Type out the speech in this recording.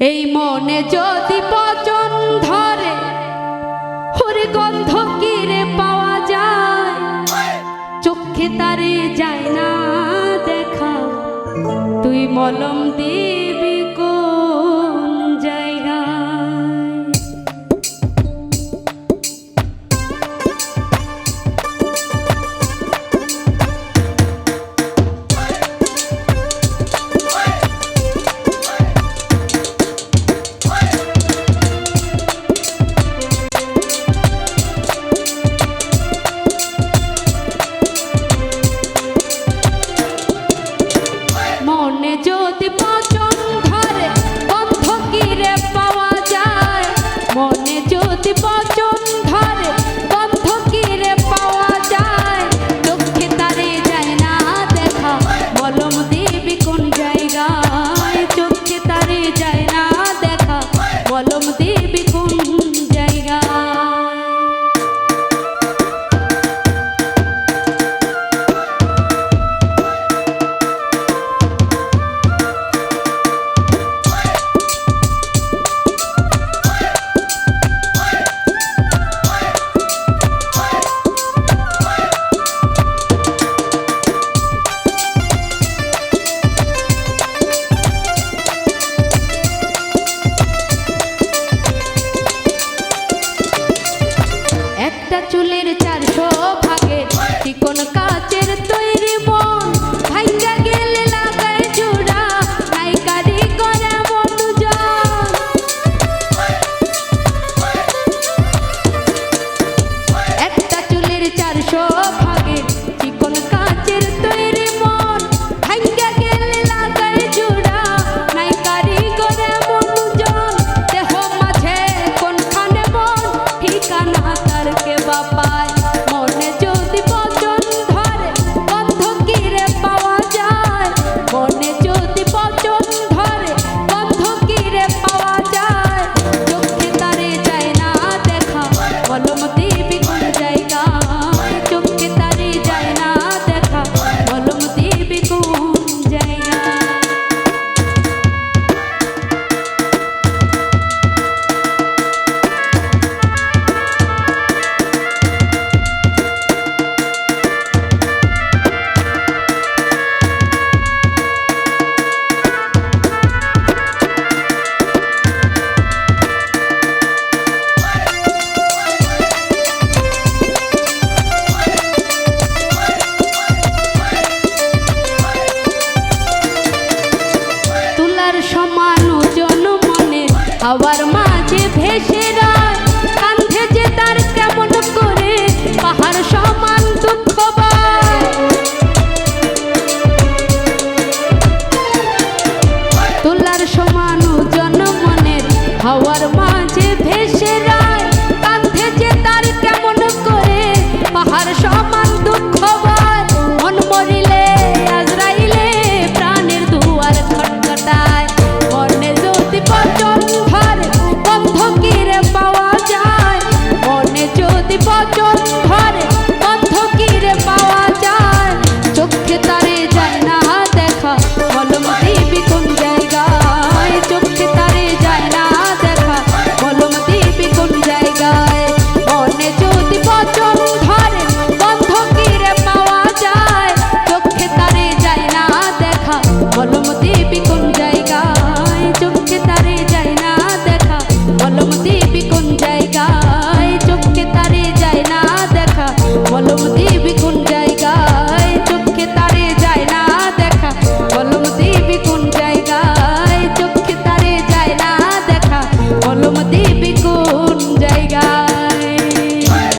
এই মনে যদি পচন ধরে হরে গন্ধ কিরে পাওয়া যায়? চোখে তারে যায় না দেখা। তুই মলম দিবি একটা চুলের চারশো ভাগের চিকন our mind.